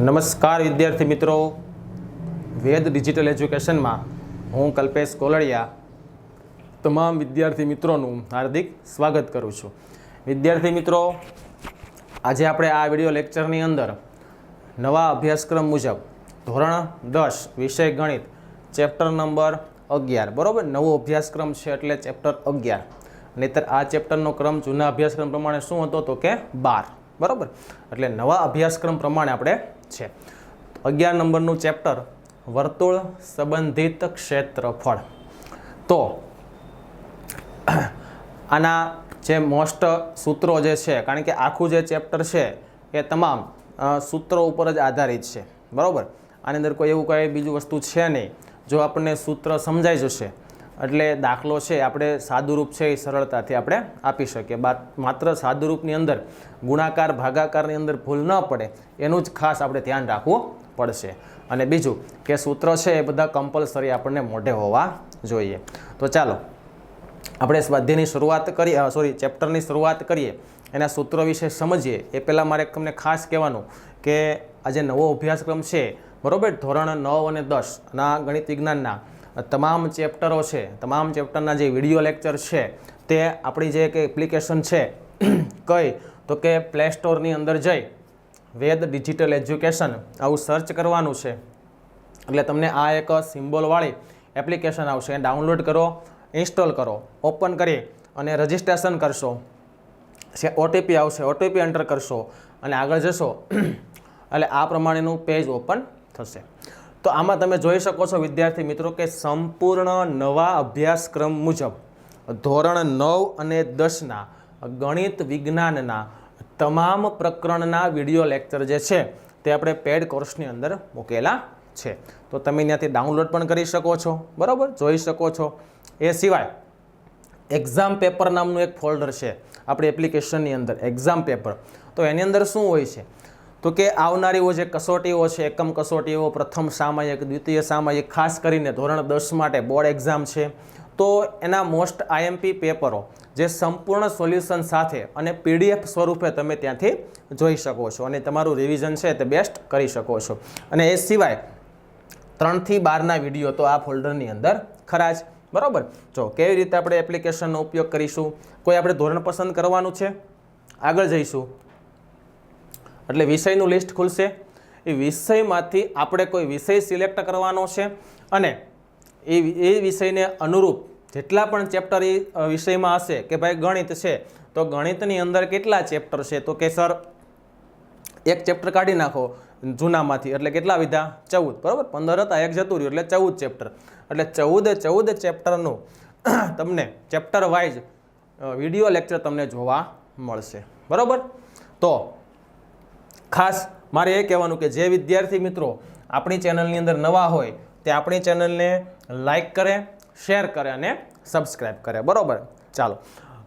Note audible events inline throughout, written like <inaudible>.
નમસ્કાર વિદ્યાર્થી મિત્રો. વેદ ડિજિટલ એજ્યુકેશનમાં હું કલ્પેશ કોલડિયા તમામ વિદ્યાર્થી મિત્રોનું હાર્દિક સ્વાગત કરું છું. વિદ્યાર્થી મિત્રો, આજે આપણે આ વિડિયો લેક્ચરની અંદર નવા અભ્યાસક્રમ મુજબ ધોરણ દસ વિષય ગણિત ચેપ્ટર નંબર અગિયાર, બરાબર? નવો અભ્યાસક્રમ છે એટલે ચેપ્ટર અગિયાર. નહીતર આ ચેપ્ટરનો ક્રમ જૂના અભ્યાસક્રમ પ્રમાણે શું હતો તો કે બાર, બરાબર? એટલે નવા અભ્યાસક્રમ પ્રમાણે આપણે છે. અગિયાર નંબરનું ચેપ્ટર, વર્તુળ સંબંધિત ક્ષેત્રફળ. તો, આના જે મોસ્ટ સૂત્રો જે છે, કારણ કે આખું જે ચેપ્ટર છે, એ તમામ સૂત્રો ઉપર જ આધારિત છે. બરાબર? આની અંદર કોઈ એવું કંઈ બીજું વસ્તુ છે નહીં. જો આપણને સૂત્ર સમજાઈ જશે એટલે દાખલો છે, આપણે સાદુરૂપ છે એ સરળતાથી આપણે આપી શકીએ. માત્ર સાદુરૂપની અંદર, ગુણાકાર, ભાગાકારની અંદર ભૂલ ન પડે, એનું જ ખાસ આપણે ધ્યાન રાખવું પડશે. અને બીજું, કે સૂત્ર છે એ બધા કમ્પલસરી આપણને મોઢે હોવા જોઈએ. તો ચાલો, આપણે સ્વાધ્યાયની શરૂઆત કરીએ સોરી ચેપ્ટરની શરૂઆત કરીએ. એના સૂત્રો વિશે સમજીએ. એ પહેલાં મારે તમને ખાસ કહેવાનું કે આ જે નવો અભ્યાસક્રમ છે, બરાબર? ધોરણ નવ અને દસ, ના ગણિત વિજ્ઞાનના. તમામ ચેપ્ટરો છે, તમામ ચેપ્ટરના જે વીડિયો લેક્ચર છે, તે આપણી જે કે એપ્લિકેશન છે, <clears throat> કઈ, તો કે પ્લે સ્ટોરની અંદર જઈ, વેદ ડિજિટલ એજ્યુકેશન, આવું સર્ચ કરવાનું છે. એટલે તમને આ એક સિમ્બોલવાળી એપ્લિકેશન આવશે ડાઉનલોડ કરો ઇન્સ્ટોલ કરો ઓપન કરી અને રજિસ્ટ્રેશન કરશો. છે ઓટીપી આવશે ઓટીપી એન્ટર કરશો અને આગળ જશો. <clears throat> એટલે આ પ્રમાણેનું પેજ ઓપન થશે. તો આમાં તમે જોઈ શકો છો, વિદ્યાર્થી મિત્રો, કે સંપૂર્ણ નવા અભ્યાસક્રમ મુજબ ધોરણ નવ અને દસના ગણિત વિજ્ઞાનના તમામ પ્રકરણના વીડિયો લેક્ચર જે છે, તે આપણે પેડ કોર્સની અંદર મૂકેલા છે. તો તમે ત્યાંથી ડાઉનલોડ પણ કરી શકો છો, બરાબર? જોઈ શકો છો. એ સિવાય એક્ઝામ પેપર નામનું એક ફોલ્ડર છે, આપણી એપ્લિકેશનની અંદર એક્ઝામ પેપર તો એની અંદર શું હોય છે? તો કે આવનારીઓ જે કસોટીઓ છે, એકમ કસોટીઓ, પ્રથમ સામાયિક, દ્વિતીય સામાયિક, ખાસ કરીને ધોરણ દસ માટે બોર્ડ એક્ઝામ છે, તો એના મોસ્ટ આઈએમપી પેપરો જે સંપૂર્ણ સોલ્યુશન સાથે અને પીડીએફ સ્વરૂપે તમે ત્યાંથી જોઈ શકો છો અને તમારું રિવિઝન છે તે બેસ્ટ કરી શકો છો. અને એ સિવાય ત્રણથી બારના વીડિયો તો આ ફોલ્ડરની અંદર ખરા જ, બરાબર? જો, કેવી રીતે આપણે એપ્લિકેશનનો ઉપયોગ કરીશું? કોઈ આપણે ધોરણ પસંદ કરવાનું છે? આગળ જઈશું. એટલે વિષયનું લિસ્ટ ખુલશે. એ વિષયમાંથી આપણે કોઈ વિષય સિલેક્ટ કરવાનો છે અને એ એ વિષયને અનુરૂપ જેટલા પણ ચેપ્ટર એ વિષયમાં હશે કે ભાઈ ગણિત છે, તો ગણિતની અંદર કેટલા ચેપ્ટર છે? તો કે સર, એક ચેપ્ટર કાઢી નાખો જૂનામાંથી. એટલે કેટલા વિધા? ચૌદ. બરાબર? પંદર હતા, એક જતું રહ્યું. એટલે ચૌદ ચેપ્ટર. એટલે ચૌદે, ચૌદ ચેપ્ટરનું <clears throat> તમને ચેપ્ટર વાઇઝ વીડિયો લેક્ચર તમને જોવા મળશે. બરાબર? તો ખાસ મારે એ કહેવાનું કે જે વિદ્યાર્થી મિત્રો આપણી ચેનલની અંદર નવા હોય, તે આપણી ચેનલને લાઇક કરે, શેર કરે અને સબસ્ક્રાઈબ કરે. બરાબર? ચાલો.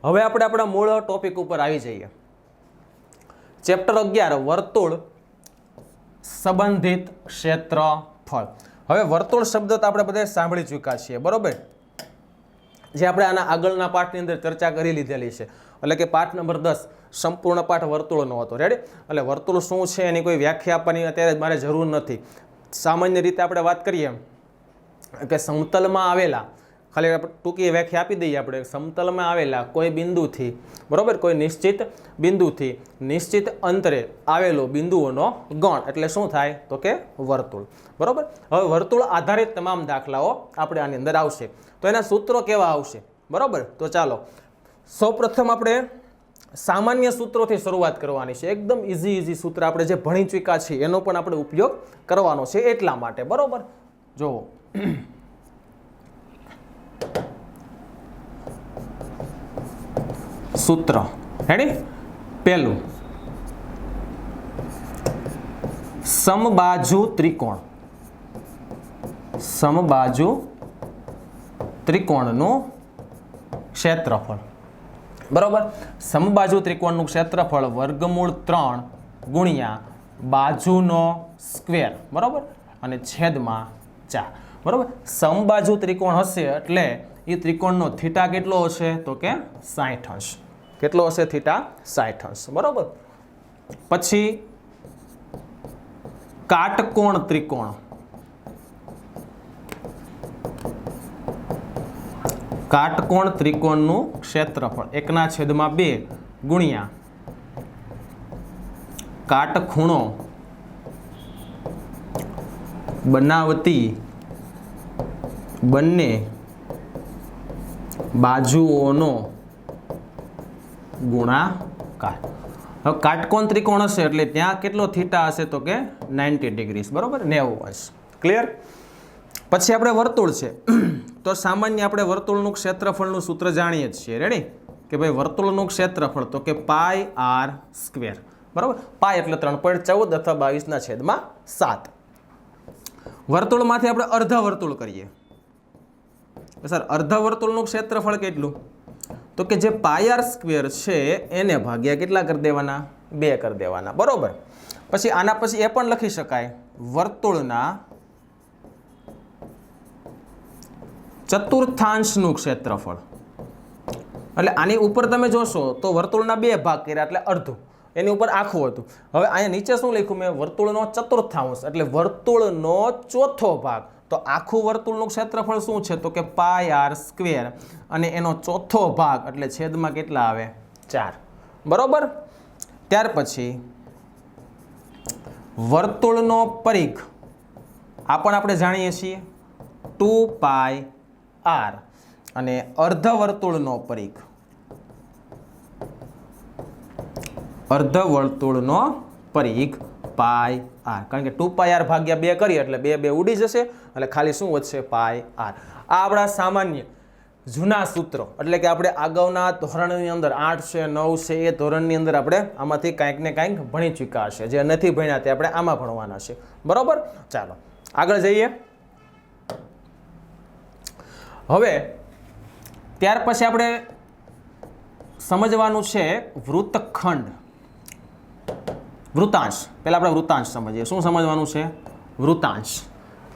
હવે આપણે આપણા મૂળ ટોપિક ઉપર આવી જઈએ. ચેપ્ટર અગિયાર, વર્તુળ સંબંધિત ક્ષેત્રફળ. હવે વર્તુળ શબ્દ તો આપણે બધા સાંભળી ચૂક્યા છીએ, બરોબર? જે આપણે આના આગળના પાઠની અંદર ચર્ચા કરી લીધેલી છે. એટલે કે પાઠ નંબર દસ, સંપૂર્ણ પાઠ વર્તુળનો હતો. રેડી એટલે વર્તુળ શું છે એની કોઈ વ્યાખ્યા આપવાની અત્યારે મારે જરૂર નથી. સામાન્ય રીતે આપણે વાત કરીએ કે સમતલમાં આવેલા, ખાલી ટૂંકી વ્યાખ્યા આપી દઈએ આપણે, સમતલમાં આવેલા કોઈ બિંદુથી, બરાબર? કોઈ નિશ્ચિત બિંદુથી, નિશ્ચિત અંતરે આવેલો બિંદુઓનો ગણ. એટલે શું થાય? તો કે વર્તુળ. બરાબર? હવે વર્તુળ આધારિત તમામ દાખલાઓ આપણે આની અંદર આવશે. તો એના સૂત્રો કેવા આવશે? બરાબર? તો ચાલો સૌપ્રથમ આપણે સામાન્ય સૂત્રોથી શરૂઆત કરવાની છે. એકદમ ઇઝી ઇઝી સૂત્ર આપણે જે ભણી ચૂક્યા છીએ, એનો પણ આપણે ઉપયોગ કરવાનો છે એટલા માટે. બરાબર? જુઓ. સૂત્ર. હેડી પહેલું. સમબાજુ ત્રિકોણ. સમબાજુ ત્રિકોણનું ક્ષેત્રફળ. બરોબર? સમબાજુ ત્રિકોણનું ક્ષેત્રફળ વર્ગમૂળ ત્રણ ગુણ્યા બાજુનો સ્ક્વેર. બરાબર? અને છેદમાં ચાર. બરાબર? સમબાજુ ત્રિકોણ હશે એટલે એ ત્રિકોણનો થીટા કેટલો હશે? તો કે સાઠ અંશ. કેટલો હશે થીટા? સાઠ અંશ. બરાબર? પછી કાટકોણ ત્રિકોણ. કાટકોણ ત્રિકોણનું ક્ષેત્રફળ. એકના છેદમાં બે ગુણ્યા કાટખૂણો બનાવતી બંને બાજુઓનો ગુણાકાર. હવે કાટકોણ ત્રિકોણ હશે એટલે ત્યાં કેટલો થીટા હશે તો કે નાઇન્ટી ડિગ્રીસ. બરાબર? નેવું અંશ ક્લિયર પછી આપણે વર્તુળ છે. તો સામાન્ય આપણે વર્તુળનું ક્ષેત્રફળનું સૂત્ર જાણીએ જ છીએ. રેડી કે ભાઈ વર્તુળનું ક્ષેત્રફળ તો કે પાય આર સ્ક્વેર. બરાબર? પાય એટલે ત્રણ પોઈન્ટ ચૌદ અથવા બાવીસના છેદમાં સાત. વર્તુળમાંથી આપણે અર્ધ વર્તુળ કરીએ. સર, અર્ધ વર્તુળનું ક્ષેત્રફળ કેટલું? તો કે જે પાયર સ્ક્વેર છે, એને ભાગ્યા કેટલા કરી દેવાના? બે કરી દેવાના. બરાબર? પછી આના પછી એ પણ લખી શકાય. વર્તુળના ચતુર્થાંશનું ક્ષેત્રફળ. એટલે આની ઉપર તમે જોશો તો વર્તુળના બે ભાગ કર્યા, એટલે અડધું. એની ઉપર આખું હતું. હવે અહીંયા નીચે શું લખ્યું? મેં વર્તુળનો ચતુર્થાંશ, એટલે વર્તુળનો ચોથો ભાગ. તો આખું વર્તુળનું ક્ષેત્રફળ શું છે? તો કે પાય આર સ્ક્વેર. અને એનો ચોથો ભાગ, એટલે છેદમાં કેટલા આવે? ચાર. બરોબર? ત્યાર પછી વર્તુળનો પરિઘ. આ પણ આપણે જાણીએ છીએ. ટુ પાય આર અને અર્ધવર્તુળનો પરિઘ. અર્ધવર્તુળનો પરિઘ પાય આર. કારણ કે ટુ પાય આર ભાગ્યા બે કરીએ એટલે બે બે ઉડી જશે એટલે ખાલી શું વધશે? Pi R. આ આપણા સામાન્ય જૂના સૂત્રો. એટલે કે આપણે અગાઉના ધોરણની અંદર આઠ છે, નવ છે, એ ધોરણની અંદર આપણે આમાંથી કાંઈક ને કાંઈક ભણી ચૂક્યા હશે. જે નથી ભણ્યા તે આપણે આમાં ભણવાના છે. બરાબર? ચાલો. આગળ જઈએ. હવે, ત્યાર પછી આપણે સમજવાનું છે વૃત્તખંડ. વૃતાંશ પહેલાં આપણે વૃતાંશ સમજીએ. શું સમજવાનું છે? વૃતાંશ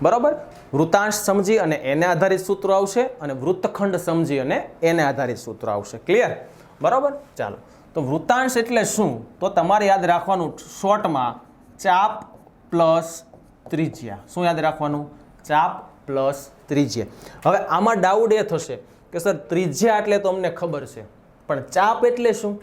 બરાબર? વૃતાંશ સમજી અને એને આધારિત સૂત્રો આવશે અને વૃત્તખંડ સમજી અને એને આધારિત સૂત્રો આવશે. ક્લિયર બરાબર? ચાલો. તો વૃતાંશ એટલે શું? તો તમારે યાદ રાખવાનું શોર્ટમાં ચાપ પ્લસ ત્રિજ્યા. શું યાદ રાખવાનું? ચાપ પ્લસ ત્રિજ્યા હવે આમાં ડાઉટ એ થશે કે સર ત્રિજ્યા એટલે તો અમને ખબર છે. પણ ચાપ એટલે શું?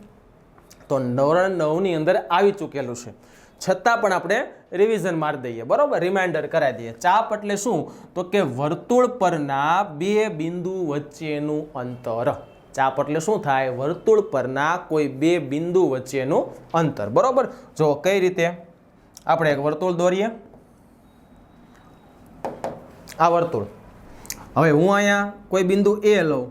તો નવરણ નવની અંદર આવી ચૂકેલું છે. છતાં પણ આપણે રિવિઝન મારી દઈએ, બરાબર? રિમાઇન્ડર કરાવી દઈએ. ચાપ એટલે શું? તો કે વર્તુળ પરના બે બિંદુ વચ્ચેનું અંતર. ચાપ એટલે શું થાય? વર્તુળ પરના કોઈ બે બિંદુ વચ્ચેનું અંતર. બરાબર? જો કઈ રીતે? આપણે એક વર્તુળ દોરીએ. આ વર્તુળ. હવે હું અહીંયા કોઈ બિંદુ એ લઉં,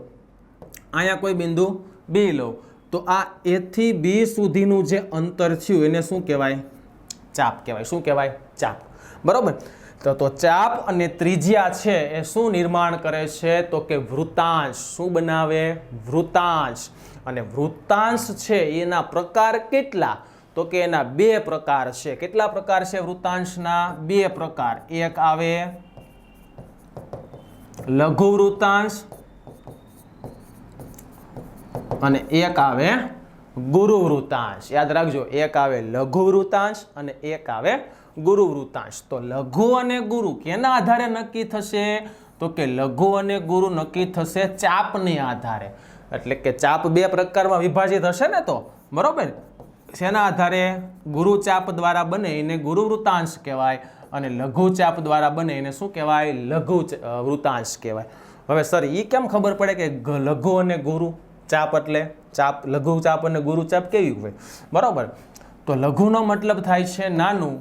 અહીંયા કોઈ બિંદુ બી લઉં. તો આ એથી બી સુધીનું જે અંતર થયું એને શું કહેવાય? ચાપ કહેવાય. શું કહેવાય? ચાપ. બરાબર? તો તો ચાપ અને ત્રિજ્યા છે એ શું નિર્માણ કરે છે? તો કે વૃતાંશ શું બનાવે? વૃતાંશ અને વૃતાંશ છે એના પ્રકાર કેટલા? તો કે એના બે પ્રકાર છે. કેટલા પ્રકાર છે વૃતાંશના બે પ્રકાર. એક આવે લઘુ વૃતાંશ અને એક આવે ગુરુ વૃતાંશ યાદ રાખજો, એક આવે લઘુ વૃતાંશ અને એક આવે ગુરુ વૃતાંશ તો લઘુ અને ગુરુ કેના આધારે નક્કી થશે? તો કે લઘુ અને ગુરુ નક્કી થશે ચાપને આધારે. એટલે કે ચાપ બે પ્રકારમાં વિભાજિત હશે ને તો? બરોબર? શેના આધારે? ગુરુ ચાપ દ્વારા બને એને ગુરુ વૃતાંશ કહેવાય. અને લઘુ ચાપ દ્વારા બને એને શું કહેવાય? લઘુ વૃતાંશ કહેવાય. હવે સર એ કેમ ખબર પડે કે લઘુ અને ગુરુ? ચાપ એટલે ચાપ, લઘુ ચાપ અને ગુરુ ચાપ કેવી હોય? બરાબર? તો લઘુનો મતલબ થાય છે નાનું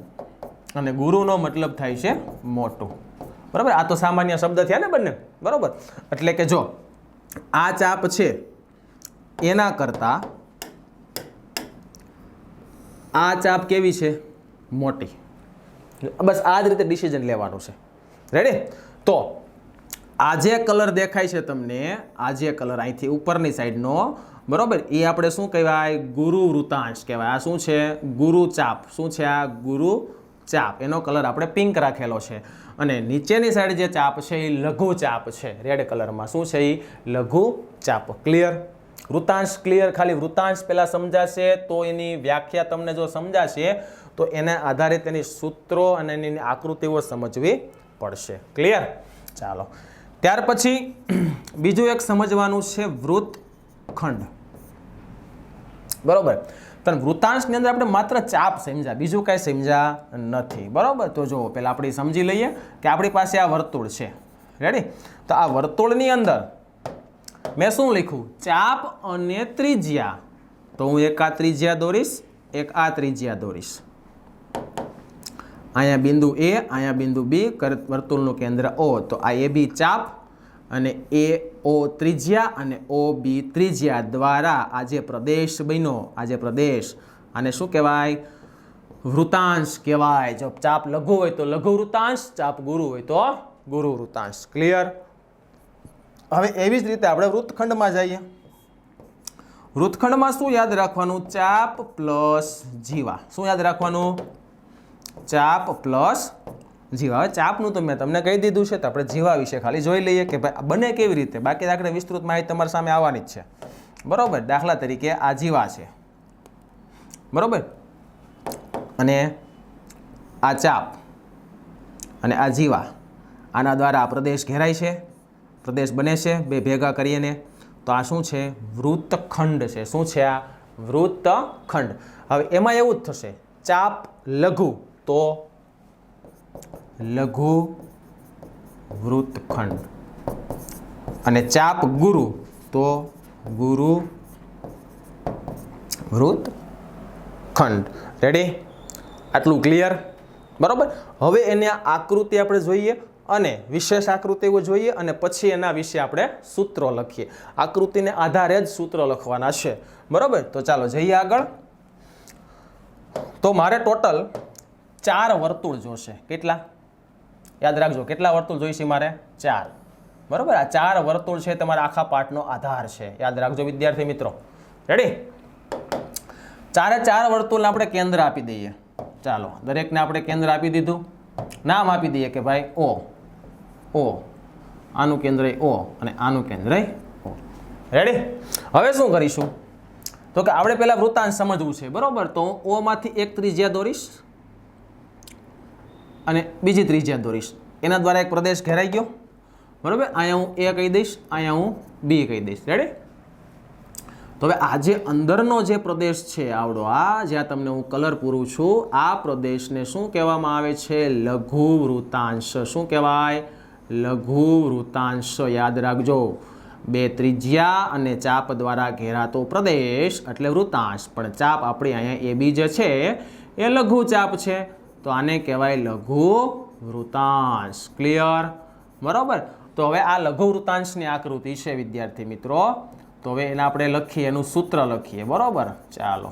અને ગુરુનો મતલબ થાય છે મોટું. બરાબર? આ તો સામાન્ય શબ્દ થયા ને બંને? બરાબર? એટલે કે જો, આ ચાપ છે એના કરતાં આ ચાપ કેવી છે? મોટી. બસ આ જ રીતે ડિસિઝન લેવાનું છે. રેડી તો આ જે કલર દેખાય છે તમને. આ જે કલર અહીંથી ઉપરની સાઈડનો બરાબર? એ આપણે શું કહેવાય? ગુરુ વૃતાંશ કહેવાય. આ શું છે? ગુરુ ચાપ. શું છે આ? ગુરુ ચાપ. એનો કલર આપણે પિંક રાખેલો છે. અને નીચેની સાઈડ જે ચાપ છે એ લઘુ ચાપ છે. રેડ કલરમાં શું છે એ? લઘુ ચાપ. ક્લિયર વૃતાંશ ક્લિયર ખાલી વૃતાંશ પહેલાં સમજાશે તો એની વ્યાખ્યા તમને જો સમજાશે તો એના આધારે તેની સૂત્રો અને એની આકૃતિઓ સમજવી પડશે. ક્લિયર ચાલો. ત્યાર પછી બીજું એક સમજવાનું છે વૃત્તખંડ. બરોબર? પણ વૃત્તાંશની અંદર આપણે માત્ર ચાપ સમજ્યા, બીજું કાંઈ સમજ્યા નથી. બરાબર? તો જો પહેલાં આપણે સમજી લઈએ કે આપણી પાસે આ વર્તુળ છે. રેડી તો આ વર્તુળની અંદર મેં શું લખ્યું? ચાપ અને ત્રિજ્યા. તો હું એક આ ત્રિજ્યા દોરીશ, એક આ ત્રિજ્યા દોરીશ. અહીંયા બિંદુ એ, અહીંયા બિંદુ બી વર્તુળનું કેન્દ્ર ઓ. તો આ એ બી ચાપ અને એ ઓ ત્રિજ્યા અને ઓ બી ત્રિજ્યા દ્વારા આ જે પ્રદેશ બન્યો, આ જે પ્રદેશ. આને શું કહેવાય? વૃતાંશ કહેવાય. જો ચાપ લઘુ હોય તો લઘુ વૃતાંશ, ચાપ ગુરુ હોય તો ગુરુ વૃતાંશ. ક્લિયર હવે એવી જ રીતે આપણે વૃત્તખંડમાં જઈએ. વૃત્તખંડમાં શું યાદ રાખવાનું? ચાપ પ્લસ જીવા. શું યાદ રાખવાનું? ચાપ પ્લસ જીવા. હવે ચાપનું તો મેં તમને કહી દીધું છે, તો આપણે જીવા વિશે ખાલી જોઈ લઈએ કે ભાઈ બને કેવી રીતે. બાકી આપણે વિસ્તૃત માહિતી તમારી સામે આવવાની જ છે. બરાબર? દાખલા તરીકે આ જીવા છે. બરાબર? અને આ ચાપ અને આ જીવા આના દ્વારા આ પ્રદેશ ઘેરાય છે. પ્રદેશ બને છે, બે ભેગા કરીને તો આ શું છે? વૃત્તખંડ છે. શું છે આ? વૃત્તખંડ. હવે એમાં એવું જ થશે. ચાપ લઘુ. તો લઘુ વૃત્તખંડ. અને ચાપ ગુરુ તો ગુરુ વૃત્તખંડ. રેડી આટલું ક્લિયર બરાબર? હવે એની આકૃતિ આપણે જોઈએ અને વિશેષ આકૃતિઓ જોઈએ અને પછી એના વિશે આપણે સૂત્રો લખીએ. આકૃતિને આધારે જ સૂત્રો લખવાના છે. બરાબર? તો ચાલો જઈએ આગળ. તો મારે ટોટલ ચાર વર્તુળ જોશે. કેટલા? યાદ રાખજો, કેટલા વર્તુળ જોઈશે મારે? ચાર. બરાબર? આ ચાર વર્તુળ છે તમારા આખા પાઠનો આધાર છે. યાદ રાખજો વિદ્યાર્થી મિત્રો. રેડી ચારે ચાર વર્તુળને આપણે કેન્દ્ર આપી દઈએ. ચાલો, દરેકને આપણે કેન્દ્ર આપી દીધું. નામ આપી દઈએ કે ભાઈ ઓ. ઓ. આનું કેન્દ્ર ઓ અને આનું કેન્દ્ર ઓ. રેડી હવે શું કરીશું? તો કે આપણે પહેલાં વૃત્તાંત સમજવું છે. બરાબર? તો ઓમાંથી એક ત્રિજ્યા દોરીશ. અને બીજી ત્રિજ્યા દોરીશ એના દ્વારા એક પ્રદેશ ઘેરાઈ ગયો. બરાબર? અહીંયા હું એ કહી દઈશ, અહીંયા હું બી કહી દઈશ. રેડી તો હવે આ જે અંદરનો જે પ્રદેશ છે આવડો, આ જ્યાં તમને હું કલર પૂરું છું, આ પ્રદેશને શું કહેવામાં આવે છે? લઘુ વૃતાંશ. શું કહેવાય? લઘુ વૃતાંશ. યાદ રાખજો. બે ત્રિજ્યા અને ચાપ દ્વારા ઘેરાતો પ્રદેશ એટલે વૃતાંશ. પણ ચાપ આપણી અહીંયા એ બી જે છે. એ લઘુ ચાપ છે. તો આને કહેવાય લઘુ વૃતાંશ ક્લિયર બરાબર? તો હવે આ લઘુ વૃતાંશની આકૃતિ છે, વિદ્યાર્થી મિત્રો. તો હવે એને આપણે લખીએ, એનું સૂત્ર લખીએ. બરાબર? ચાલો.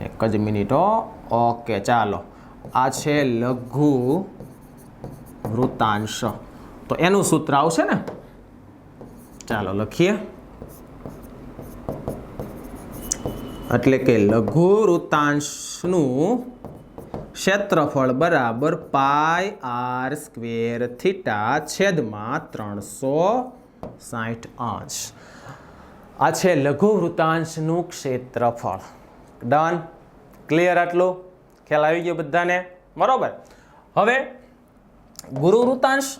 એક જ મિનિટો. ઓકે ચાલો. આ છે લઘુ વૃતાંશ તો એનું સૂત્ર આવશે ને? ચાલો, લખીએ. એટલે કે લઘુ વૃતાંશનું ક્ષેત્રફળ બરાબર પાય આર સ્ક્વેર થીટા છેદમાં ત્રણસો સાઠ અંશ આ છે લઘુ વૃતાંશનું ક્ષેત્રફળ. ડન? ક્લિયર આટલું? ખ્યાલ આવી ગયો બધાને? બરાબર. હવે ગુરુ વૃતાંશ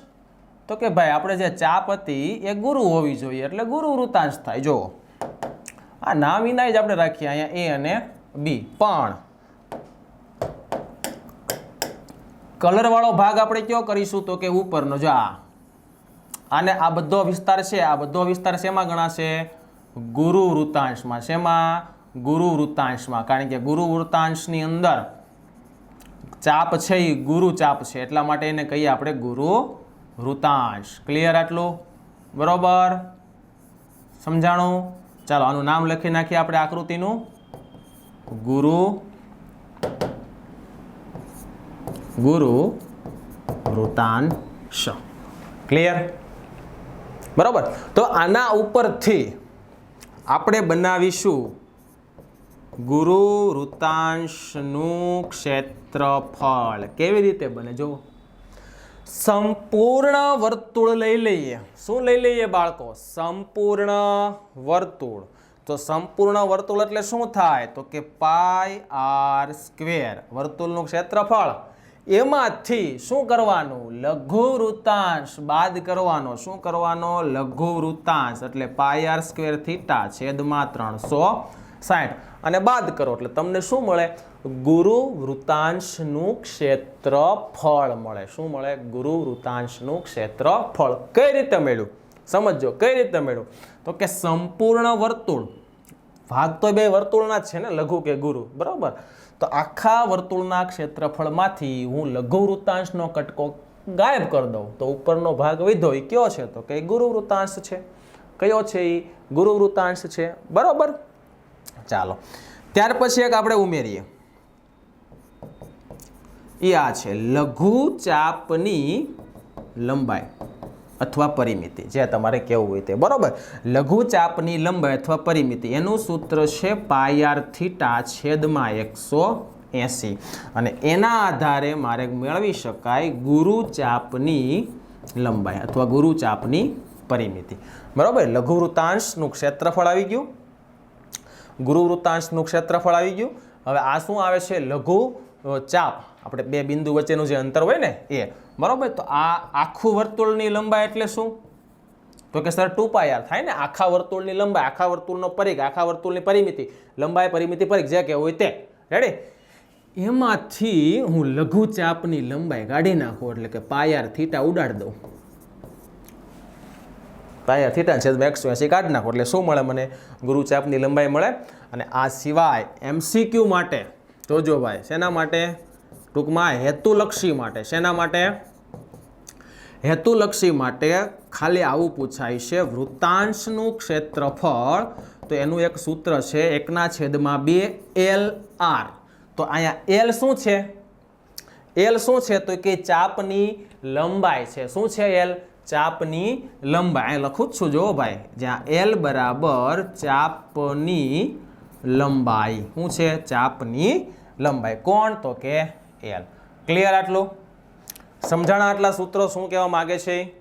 તો કે ભાઈ, આપણે જે ચાપ હતી એ ગુરુ હોવી જોઈએ, એટલે ગુરુ વૃતાંશ થાય. જો આ ના વિના જ આપણે રાખીએ અહીંયા એ અને બી. પણ કલર વાળો ભાગ આપણે કયો કરીશું તો કે ઉપરનો? જો આ. આને આ બધો વિસ્તાર છે, આ બધો વિસ્તાર શેમાં ગણાશે? ગુરુ વૃતાંશમાં શેમાં? ગુરુ વૃતાંશમાં કારણ કે ગુરુ વૃતાંશની અંદર ચાપ છે એ ગુરુ ચાપ છે. એટલા માટે એને કહીએ આપણે ગુરુ વૃતાંશ ક્લિયર આટલું? બરોબર? સમજાણું? ચાલો, આનું નામ લખી નાખીએ આપણે આકૃતિનું. ગુરુ. ગુરુ વૃતાંશ ક્લિયર બરાબર. તો આના ઉપરથી આપણે બનાવીશું ગુરુ વૃતાંશનું ક્ષેત્રફળ. કેવી રીતે બને? જો સંપૂર્ણ વર્તુળ લઈ લઈએ. શું લઈ લઈએ બાળકો? સંપૂર્ણ વર્તુળ. તો સંપૂર્ણ વર્તુળ એટલે શું થાય? તો કે પાય આર સ્ક્વેર. વર્તુળનું ક્ષેત્રફળ. એમાંથી શું કરવાનું? લઘુ વૃત્તાંશ બાદ કરવાનો. શું કરવાનો? લઘુ વૃત્તાંશ. એટલે પાય આર સ્ક્વેર થીટા છેદમાં ત્રણસો. સાઠ. અને બાદ કરો, એટલે તમને શું મળે? ગુરુ વૃતાંશનું ક્ષેત્રફળ મળે. શું મળે? ગુરુ વૃતાંશનું ક્ષેત્રફળ. કઈ રીતે મેળવ્યું સમજો કઈ રીતે મેળવ્યું તો કે સંપૂર્ણ વર્તુળ. ભાગ તો બે વર્તુળના જ છે ને, લઘુ કે ગુરુ. બરાબર? તો આખા વર્તુળના ક્ષેત્રફળમાંથી હું લઘુ વૃતાંશનો કટકો ગાયબ કરી દઉં. તો ઉપરનો ભાગ વિધો એ કયો છે? તો કે ગુરુ વૃતાંશ છે. કયો છે એ ગુરુ વૃતાંશ છે. બરાબર? ચાલો. ત્યાર પછી એક આપણે ઉમેરીએ. એ આ છે લઘુ ચાપની લંબાઈ અથવા પરિમિતિ. જે તમારે કેવું હોય તે. બરાબર? લઘુ ચાપની લંબાઈ અથવા પરિમિતિ. એનું સૂત્ર છે પાયાર થીટા છેદમાં એકસો એંસી. અને એના આધારે મારે મેળવી શકાય ગુરુ ચાપની લંબાઈ અથવા ગુરુ ચાપની પરિમિતિ. બરાબર? લઘુ વૃત્તાંશનું ક્ષેત્રફળ આવી ગયું. ગુરુ વૃત્તાંશનું ક્ષેત્રફળ આવી ગયું. હવે આ શું આવે છે? લઘુ ચાપ. આપણે બે બિંદુ વચ્ચેનું જે અંતર હોય ને, એ. બરાબર? તો આ આખું વર્તુળની લંબાઈ એટલે શું? તો કે સર, ટુ પાયર થાય ને? આખા વર્તુળની લંબાઈ, આખા વર્તુળનો પરિઘ, આખા વર્તુળની પરિમિતિ. લંબાઈ, પરિમિતિ, પરિઘ, જે કે હોય તે. રેડી એમાંથી હું લઘુ ચાપની લંબાઈ કાઢી નાખું, એટલે કે પાયાર થીટા ઉડાડી દઉં. પાયા થીટા છેદમાં એકસો એંસી કાઢી નાખો. એટલે શું મળે મને? ગુરુચાપની લંબાઈ મળે. અને આ સિવાય એમસીક્યુ માટે જોજો ભાઈ શેના માટે? ટૂંકમાં હેતુલક્ષી માટે. શેના માટે? હેતુલક્ષી માટે ખાલી આવું પૂછાય છે, વૃત્તાંશનું ક્ષેત્રફળ, તો એનું એક સૂત્ર છે, એકના છેદમાં બે એલ આર. તો અહીંયા એલ શું છે? એલ શું છે? તો કે ચાપની લંબાઈ છે. શું છે એલ? ચાપની લંબાઈ. અહીં લખું જ છું જો ભાઈ, જ્યાં એલ બરાબર ચાપની લંબાઈ. શું છે? ચાપની લંબાઈ. કોણ? તો કે એલ ક્લિયર આટલું? સમજાણા આટલા સૂત્રો શું કહેવા માગે છે?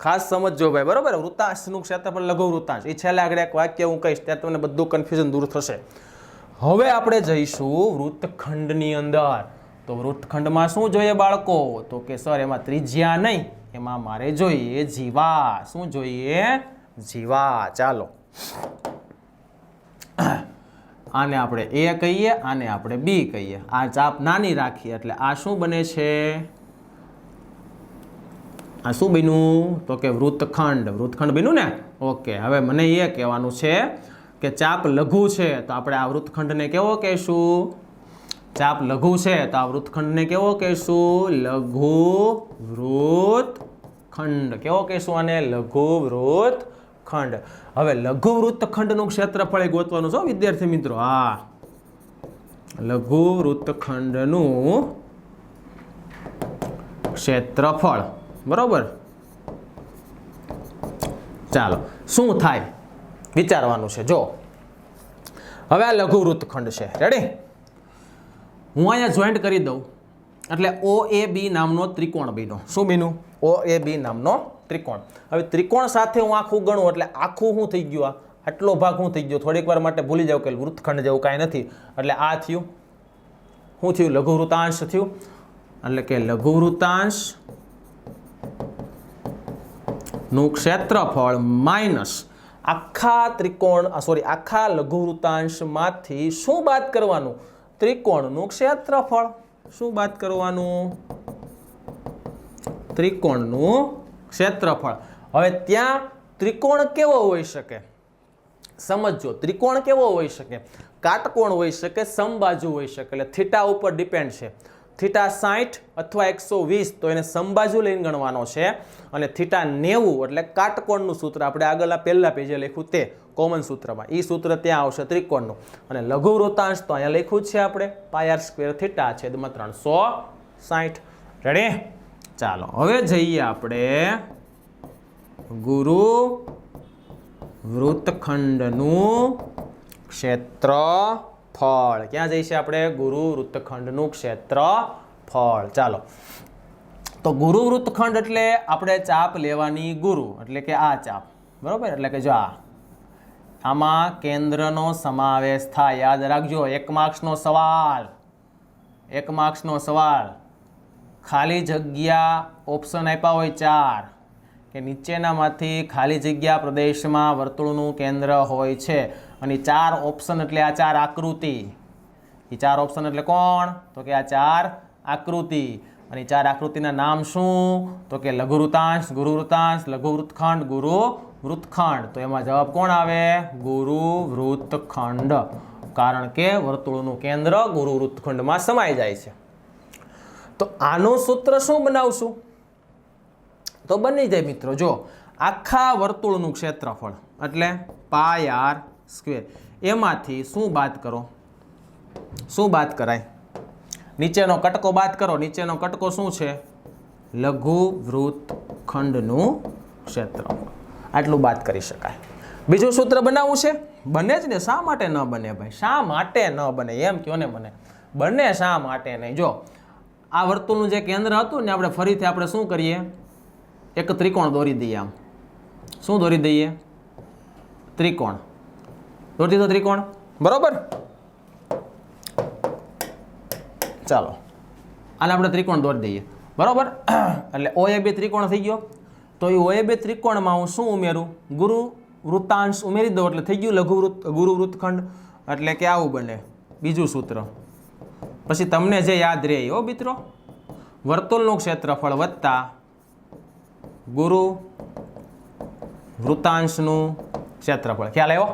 ખાસ સમજજો ભાઈ, બરાબર? વૃત્તાંશનું ક્ષેત્રફળ લઘુ વૃત્તાંશ. એ છેલ્લે આગળ એક વાક્ય હું કહીશ ત્યારે તમને બધું કન્ફ્યુઝન દૂર થશે. હવે આપણે જઈશું વૃત્તખંડની અંદર. તો વૃત્તખંડમાં શું જોઈએ બાળકો? તો કે સર એમાં ત્રિજ્યા નહીં. એમાં મારે જોઈએ જીવા. શું જોઈએ? જીવા. ચાલો. આને આપણે એ કહીએ, આને આપણે બી કહીએ. આ ચાપ નાની રાખીએ એટલે આ શું બને છે? આ શું બન્યું? તો કે વૃત્તખંડ. વૃત્તખંડ બન્યું ને? ઓકે, હવે મને એ કહેવાનું છે કે ચાપ લઘુ છે, તો આપણે આ વૃત્તખંડને કેવો કહેશું? ચાપ લઘુ છે, તો આ વૃત્તખંડને કેવો કહેશું? લઘુ વૃત્તખંડ કેવો કહેશું આને? લઘુ વૃત્તખંડ હવે લઘુ વૃત્તખંડનું ક્ષેત્રફળ એ ગોતવાનું છો વિદ્યાર્થી મિત્રો. હા. લઘુ વૃત્તખંડનું ક્ષેત્રફળ. બરોબર? ચાલો, શું થાય? વિચારવાનું છે. જો. હવે આ લઘુ વૃત્તખંડ છે. રેડી હું અહીંયા જોઈન્ટ કરી દઉં. એટલે ઓ એ બી નામનો ત્રિકોણ બન્યો. શું બન્યું? ઓ એ બી નામનો ત્રિકોણ. હવે ત્રિકોણ સાથે હું આખું ગણું એટલે આખું હું થઈ ગયું આ? આટલો ભાગ હું થઈ ગયો? થોડીક વાર માટે ભૂલી જાવ કે વૃત્તખંડ જેવું કાંઈ નથી. એટલે આ થયું. શું થયું? લઘુ વૃત્તાંશ થયું. એટલે કે લઘુ વૃત્તાંશનું ક્ષેત્રફળ માઇનસ આખા ત્રિકોણ સોરી આખા લઘુ વૃત્તાંશમાંથી શું બાદ કરવાનું? ત્રિકોણનું ક્ષેત્રફળ. શું બાદ કરવાનું? ત્રિકોણનું ક્ષેત્રફળ. હવે ત્યાં ત્રિકોણ કેવો હોઈ શકે? સમજો ત્રિકોણ કેવો હોઈ શકે? કાટકોણ હોઈ શકે, સમબાજુ હોઈ શકે. એટલે થીટા ઉપર ડિપેન્ડ છે. થીટા સાઠ અથવા એકસો વીસ તો એને સંબાજુ લઈને ગણવાનો છે. અને થીટા નેવું એટલે કાટકોણનું સૂત્ર. આપણે આગળ પહેલાં પેજે લખ્યું તે કોમન સૂત્રમાં. એ સૂત્ર ત્યાં આવશે ત્રિકોણનું. અને લઘુ વૃતાંશ તો અહીંયા લખ્યું છે આપણે. પાયર સ્ક્વેર થીટા છેદમાં ત્રણસો સાઠ. રેડી ચાલો. હવે જઈએ આપણે ગુરુ વૃત્તખંડનું ક્ષેત્રફળ ક્યાં જઈશે આપણે? ગુરુ વૃત્તખંડનું ક્ષેત્ર ફળ. ચાલો. તો ગુરુ વૃત્તખંડ એટલે આપણે ચાપ લેવાની ગુરુ, એટલે કે આ ચાપ. બરાબર? એટલે કે જો આ. આમાં કેન્દ્રનો સમાવેશ થાય. યાદ રાખજો, એક માર્ક્સનો સવાલ. એક માર્ક્સનો સવાલ. ખાલી જગ્યા ઓપ્શન આપ્યા હોય ચાર. કે નીચેનામાંથી ખાલી જગ્યા પ્રદેશમાં વર્તુળનું કેન્દ્ર હોય છે. અને ચાર ઓપ્શન એટલે આ ચાર આકૃતિ. એ ચાર ઓપ્શન એટલે કોણ? તો કે આ ચાર આકૃતિ. અને ચાર આકૃતિના નામ શું? તો કે લઘુ વૃતાંશ ગુરુ વૃતાંશ લઘુ વૃત્તખંડ ગુરુ વૃત્તખંડ તો એમાં જવાબ કોણ આવે? ગુરુ વૃત્તખંડ કારણ કે વર્તુળનું કેન્દ્ર ગુરુ વૃત્તખંડમાં સમાઈ જાય છે. તો આનું સૂત્ર શું બનાવશું? તો બની જાય મિત્રો, જો આખા વર્તુળનું ક્ષેત્રફળ એટલે પાય આર સ્ક્વેર. એમાંથી શું બાદ કરો? શું બાદ કરાય? નીચેનો કટકો બાદ કરો. નીચેનો કટકો શું છે? લઘુ વૃત્તખંડનું ક્ષેત્રફળ. આટલું બાદ કરી શકાય. બીજું સૂત્ર બનાવવું છે? બને જ ને, શા માટે ન બને ભાઈ? શા માટે ન બને? એમ કયો ને મને. બને શા માટે નહીં? જો આ વર્તુળનું જે કેન્દ્ર હતું ને, આપણે ફરીથી આપણે શું કરીએ? એક ત્રિકોણ દોરી દઈએ આમ. શું દોરી દઈએ? ત્રિકોણ. દોરી દીધો ત્રિકોણ? બરાબર? ચાલો. આને આપણે ત્રિકોણ દોરી દઈએ. બરાબર? <clears throat> એટલે ઓ બે ત્રિકોણ થઈ ગયો. તો એ ઓ બે ત્રિકોણમાં હું શું ઉમેરું? ગુરુ વૃત્તાંશ ઉમેરી દઉં એટલે થઈ ગયું લઘુવૃત્ત ગુરુ એટલે કે આવું બને. બીજું સૂત્ર. પછી તમને જે યાદ રહે હો મિત્રો. વર્તુળનું ક્ષેત્રફળ વત્તા ગુરુ, વૃતાંશનું ક્ષેત્રફળ. ખ્યાલ આવ્યો?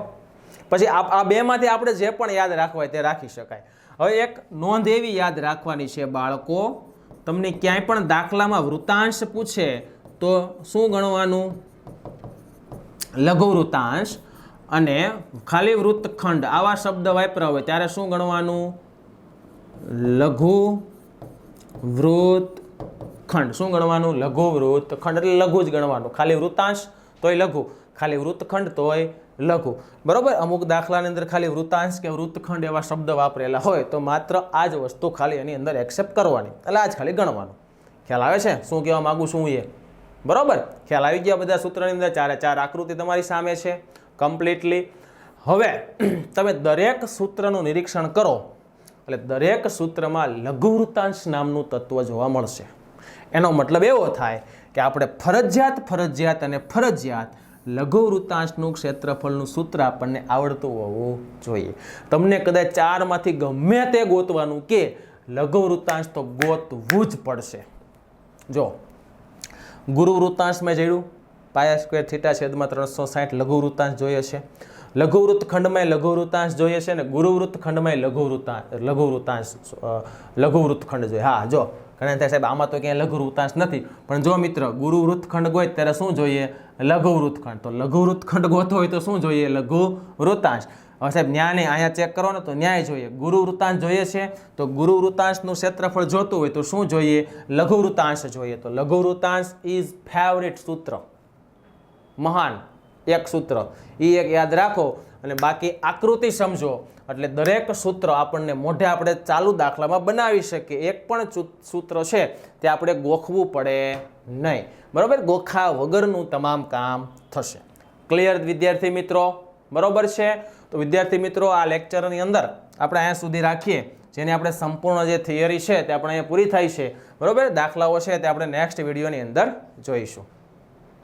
પછી આ બેમાંથી આપણે જે પણ યાદ રાખવા હોય તે રાખી શકાય. હવે એક નોંધ એવી યાદ રાખવાની છે બાળકો, તમને ક્યાંય પણ દાખલામાં વૃત્તાંશ પૂછે તો શું ગણવાનું? લઘુ વૃત્તાંશ અને ખાલી વૃત્તખંડ આવા શબ્દ વાપરા હોય ત્યારે શું ગણવાનું? લઘુ વૃત્તખંડ શું ગણવાનું? લઘુ વૃત્તખંડ એટલે લઘુ જ ગણવાનું. ખાલી વૃત્તાંશ તોય લઘુ. ખાલી વૃત્તખંડ તોય લઘુ. બરાબર? અમુક દાખલાની અંદર ખાલી વૃત્તાંશ કે વૃત્તખંડ એવા શબ્દ વાપરેલા હોય તો માત્ર આ જ વસ્તુ ખાલી એની અંદર એક્સેપ્ટ કરવાની. એટલે આ જ ખાલી ગણવાનું. ખ્યાલ આવે છે? શું કહેવા માગું છું એ? બરાબર? ખ્યાલ આવી ગયા બધા સૂત્રની અંદર? ચારે ચાર આકૃતિ તમારી સામે છે. કમ્પ્લીટલી હવે, તમે દરેક સૂત્રનું નિરીક્ષણ કરો. એટલે દરેક સૂત્રમાં લઘુ વૃત્તાંશ નામનું તત્વ જોવા મળશે. એનો મતલબ એવો થાય કે આપણે ફરજિયાત ફરજિયાત અને ફરજિયાત લઘુ વૃત્તાંશનું ક્ષેત્રફળનું સૂત્ર આપણને આવડતું હોવું જોઈએ. તમને કદાચ ચારમાંથી ગમે તે ગોતવાનું કે લઘુ વૃત્તાંશ તો ગોતવું જ પડશે. જો ગુરુ વૃત્તાંશ મેં જોયું પાયા સ્ક્વેર થીટા છેદમાં ત્રણસો સાઠ લઘુ વૃત્તાંશ જોઈએ છે. લઘુ વૃત્તખંડમાં લઘુ વૃત્તાંશ જોઈએ છે ને ગુરુ વૃત્તખંડમાં લઘુ વૃત્તાંશ લઘુ વૃત્તાંશ અ, લઘુ વૃત્તખંડ જોઈએ. હા જો ઘણા સાહેબ, આમાં તો ક્યાંય લઘુ વૃત્તાંશ નથી. પણ જો મિત્ર, ગુરુ વૃત્તખંડ ગોય ત્યારે શું જોઈએ? લઘુ વૃત્તખંડ. તો લઘુ વૃત્તખંડ ગોતો હોય તો શું જોઈએ? લઘુ વૃત્તાંશ. હવે સાહેબ ન્યાયને અહીંયા ચેક કરો ને તો ન્યાય જોઈએ. ગુરુ વૃત્તાંશ જોઈએ છે? તો ગુરુ વૃત્તાંશનું ક્ષેત્રફળ જોતું હોય તો શું જોઈએ? લઘુ વૃત્તાંશ જોઈએ. તો લઘુ વૃત્તાંશ ઇઝ ફેવરેટ સૂત્ર. મહાન એક સૂત્ર. એ એક યાદ રાખો અને બાકી આકૃતિ સમજો. એટલે દરેક સૂત્ર આપણને મોઢે આપણે ચાલુ દાખલામાં બનાવી શકીએ. એક પણ સૂત્ર છે, તે આપણે ગોખવું પડે નહીં. બરાબર? ગોખા વગરનું તમામ કામ થશે. ક્લિયર વિદ્યાર્થી મિત્રો? બરાબર છે? તો વિદ્યાર્થી મિત્રો, આ લેક્ચરની અંદર આપણે અહીંયા સુધી રાખીએ. જેની આપણે સંપૂર્ણ જે થિયરી છે, તે આપણે અહીંયા પૂરી થાય છે. બરોબર? દાખલાઓ છે, તે આપણે નેક્સ્ટ વિડીયોની અંદર જોઈશું.